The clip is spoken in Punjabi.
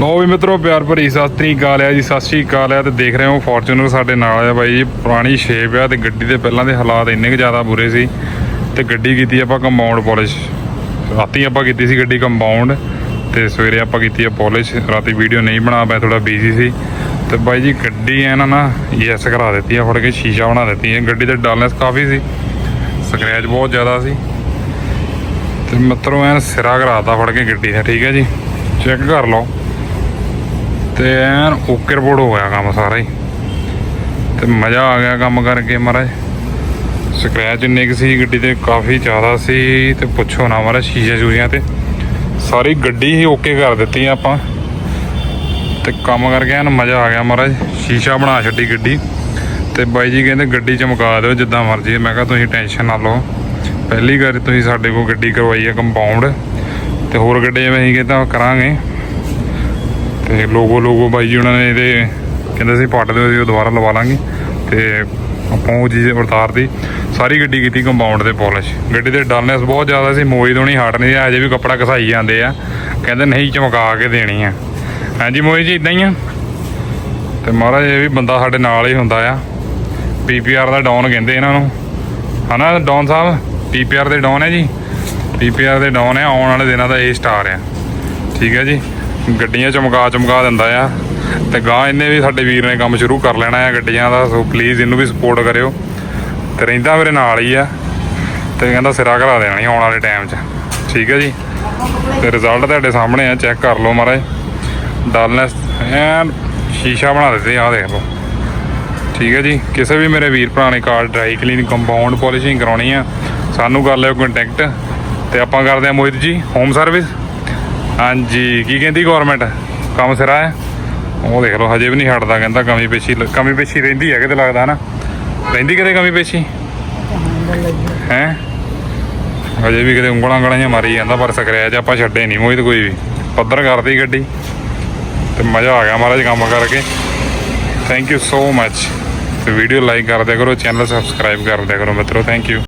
ਲੋ ਵੀ ਮਿੱਤਰੋ, ਪਿਆਰ ਭਰੀ ਸਤਿ ਸ੍ਰੀ ਅਕਾਲ ਆ ਜੀ, ਸਤਿ ਸ੍ਰੀ ਅਕਾਲ ਆ ਤੇ ਦੇਖ ਰਹੇ ਹੋ ਫੋਰਚੂਨਰ ਸਾਡੇ ਨਾਲ ਆ ਬਾਈ ਜੀ, ਪੁਰਾਣੀ ਸ਼ੇਪ ਆ ਤੇ ਗੱਡੀ ਦੇ ਪਹਿਲਾਂ ਦੇ ਹਾਲਾਤ ਇੰਨੇ ਕੁ ਜ਼ਿਆਦਾ ਬੁਰੇ ਸੀ ਤੇ ਗੱਡੀ ਕੀਤੀ ਆਪਾਂ ਕੰਪਾਊਂਡ ਪਾਲਿਸ਼ ਰਾਤੀ ਆਪਾਂ ਕੀਤੀ ਸੀ ਗੱਡੀ ਕੰਪਾਊਂਡ ਤੇ ਸਵੇਰੇ ਆਪਾਂ ਕੀਤੀ ਆ ਪਾਲਿਸ਼ ਰਾਤੀ ਵੀਡੀਓ ਨਹੀਂ ਬਣਾ ਮੈਂ ਥੋੜਾ ਬਿਜ਼ੀ ਸੀ। ਤੇ ਬਾਈ ਜੀ, ਗੱਡੀ ਐ ਨਾ ਨਾ ਯੈਸ ਕਰਾ ਦਿੱਤੀ ਆ ਫੜ ਕੇ ਸ਼ੀਸ਼ਾ ਬਣਾ ਦਿੱਤੀ ਹੈ, ਗੱਡੀ ਤੇ ਡਲਨੈਸ ਕਾਫੀ ਸੀ ਸਕ੍ਰੈਚ ਬਹੁਤ ਜ਼ਿਆਦਾ ਸੀ। ਤੇ ਮਿੱਤਰੋ, ਐਨ ਸਿਰਾ ਕਰਾਤਾ ਫੜ ਕੇ ਗੱਡੀ ਦਾ, ਠੀਕ ਹੈ ਜੀ ਚੈੱਕ ਕਰ ਲਓ। ਤੇ ਐਨ ਓਕੇ ਰਿਪੋਰਟ ਹੋ ਗਿਆ ਕੰਮ ਸਾਰਾ ਹੀ। ਤੇ ਮਜ਼ਾ ਆ ਗਿਆ ਕੰਮ ਕਰਕੇ ਮਹਾਰਾਜ। ਸਕ੍ਰੈਚ ਇੰਨੇ ਕੁ ਸੀ ਗੱਡੀ ਤੇ, ਕਾਫੀ ਜ਼ਿਆਦਾ ਸੀ ਤੇ ਪੁੱਛੋ ਨਾ ਮਹਾਰਾਜ ਸ਼ੀਸ਼ੇ ਸ਼ੂਸ਼ਿਆਂ ਤੇ। ਸਾਰੀ ਗੱਡੀ ਹੀ ਓਕੇ ਕਰ ਦਿੱਤੀ ਆਪਾਂ। ਤੇ ਕੰਮ ਕਰਕੇ ਐਨ ਮਜ਼ਾ ਆ ਗਿਆ ਮਹਾਰਾਜ, ਸ਼ੀਸ਼ਾ ਬਣਾ ਛੱਡੀ ਗੱਡੀ। ਤੇ ਬਾਈ ਜੀ ਕਹਿੰਦੇ ਗੱਡੀ ਚਮਕਾ ਦਿਓ ਜਿੱਦਾਂ ਮਰਜ਼ੀ। ਮੈਂ ਕਿਹਾ ਤੁਸੀਂ ਟੈਨਸ਼ਨ ਨਾ ਲਓ। ਪਹਿਲੀ ਵਾਰ ਤੁਸੀਂ ਸਾਡੇ ਕੋਲ ਗੱਡੀ ਕਰਵਾਈ ਹੈ ਕੰਪਾਊਂਡ ਤੇ ਹੋਰ ਗੱਡੀ ਜਿਵੇਂ ਅਸੀਂ ਕਹਿੰਦਾ ਕਰਾਂਗੇ। ਤੇ ਲੋਗੋ ਲੋਗੋ ਬਾਈ ਜੀ ਉਹਨਾਂ ਨੇ ਇਹਦੇ ਕਹਿੰਦੇ ਸੀ ਪੱਟ ਦਿਓ ਜੀ ਉਹ ਦੁਬਾਰਾ ਲਵਾ ਲਾਂਗੇ ਤੇ ਆਪਾਂ ਉਹ ਚੀਜ਼ ਉਤਾਰਤੀ ਸਾਰੀ ਗੱਡੀ ਕੀਤੀ ਕੰਪਾਊਂਡ ਤੇ ਪਾਲਿਸ਼ ਗੱਡੀ ਦੇ ਡਲਨੈਸ ਬਹੁਤ ਜ਼ਿਆਦਾ ਸੀ, ਮੋਈ ਤੋਂ ਨਹੀਂ ਹਟ ਨਹੀਂ ਅਜੇ ਵੀ ਕੱਪੜਾ ਘਸਾਈ ਜਾਂਦੇ ਆ। ਕਹਿੰਦੇ ਨਹੀਂ ਚਮਕਾ ਕੇ ਦੇਣੀ ਆ। ਹਾਂਜੀ ਮੋਈ ਜੀ ਇਦਾਂ ਹੀ ਆ? ਤੇ ਮਹਾਰਾਜ ਇਹ ਵੀ ਬੰਦਾ ਸਾਡੇ ਨਾਲ ਹੀ ਹੁੰਦਾ ਆ। ਪੀਪੀਆਰ ਦਾ ਡਾਊਨ ਕਹਿੰਦੇ ਇਹਨਾਂ ਨੂੰ। ਹਨਾ ਡਾਊਨ ਸਾਹਿਬ? ਪੀਪੀਆਰ ਦੇ ਡਾਊਨ ਹੈ ਜੀ? ਪੀਪੀਆਰ ਦੇ ਡਾਊਨ ਹੈ ਆਉਣ ਵਾਲੇ ਦਿਨਾਂ ਦਾ ਇਹ ਸਟਾਰ ਆ। ਠੀਕ ਹੈ ਜੀ? ਗੱਡੀਆਂ ਚਮਕਾ ਚਮਕਾ ਦਿੰਦਾ ਆ। ਤੇ ਗਾਂ ਇਹਨੇ ਵੀ ਸਾਡੇ ਵੀਰ ਨੇ ਕੰਮ ਸ਼ੁਰੂ ਕਰ ਲੈਣਾ ਆ ਗੱਡੀਆਂ ਦਾ, ਸੋ ਪਲੀਜ਼ ਇਹਨੂੰ ਵੀ ਸਪੋਰਟ ਕਰਿਓ। ਤੇ ਰਹਿੰਦਾ ਮੇਰੇ ਨਾਲ ਹੀ ਆ। ਤੇ ਕਹਿੰਦਾ ਸਿਰਾ ਕਰਾ ਦੇਣਾ ਆਉਣ ਵਾਲੇ ਟਾਈਮ 'ਚ। ਠੀਕ ਹੈ ਜੀ? ਤੇ ਰਿਜ਼ਲਟ ਤੁਹਾਡੇ ਸਾਹਮਣੇ ਆ ਚੈੱਕ ਕਰ ਲਓ ਮਹਾਰਾਜ ਡਲਨੈਸ ਐਨ ਸ਼ੀਸ਼ਾ ਬਣਾ ਦਿੱਤੇ ਆ ਦੇਖ ਲਓ। ਠੀਕ ਹੈ ਜੀ? ਕਿਸੇ ਵੀ ਮੇਰੇ ਵੀਰ ਭਰਾ ਨੇ car dry clean compound polishing ਕਰਾਉਣੀ ਆ, ਸਾਨੂੰ ਕਰ ਲਿਓ ਕੰਟੈਕਟ ਤੇ ਆਪਾਂ ਕਰਦੇ ਆ ਮੋਹਿਤ ਜੀ ਹੋਮ ਸਰਵਿਸ ਹਾਂਜੀ, ਕੀ ਕਹਿੰਦੀ ਗਵਰਨਮੈਂਟ ਕੰਮ ਸਿਰਾ ਹੈ? ਉਹ ਦੇਖ ਲਓ, ਹਜੇ ਵੀ ਨਹੀਂ ਹਟਦਾ, ਕਹਿੰਦਾ ਕਮੀ ਪੇਸ਼ੀ ਕਮੀ ਪੇਸ਼ੀ ਰਹਿੰਦੀ ਹੈ ਕਿਤੇ ਲੱਗਦਾ ਨਾ ਰਹਿੰਦੀ ਕਿਤੇ ਕਮੀ ਪੇਸ਼ੀ? ਹੈ? ਹਜੇ ਵੀ ਕਿਤੇ ਉਂਗਲਾਂ ਉਂਗਲਾਂ ਜਿਹਾ ਮਾਰੀ ਜਾਂਦਾ, ਪਰ ਸਕਰੈਚ ਆਪਾਂ ਛੱਡੇ ਨਹੀਂ ਮੋਹਿਤ ਕੋਈ ਵੀ। ਪੱਧਰ ਕਰਦੀ ਗੱਡੀ। ਤੇ ਮਜ਼ਾ ਆ ਗਿਆ ਮਹਾਰਾਜ ਕੰਮ ਕਰਕੇ। ਥੈਂਕ ਯੂ ਸੋ ਮੱਚ ਤੇ ਵੀਡੀਓ ਲਾਈਕ ਕਰ ਦਿਆ ਕਰੋ ਚੈਨਲ ਸਬਸਕ੍ਰਾਈਬ ਕਰ ਦਿਆ ਕਰੋ, ਮਿੱਤਰੋ ਥੈਂਕ ਯੂ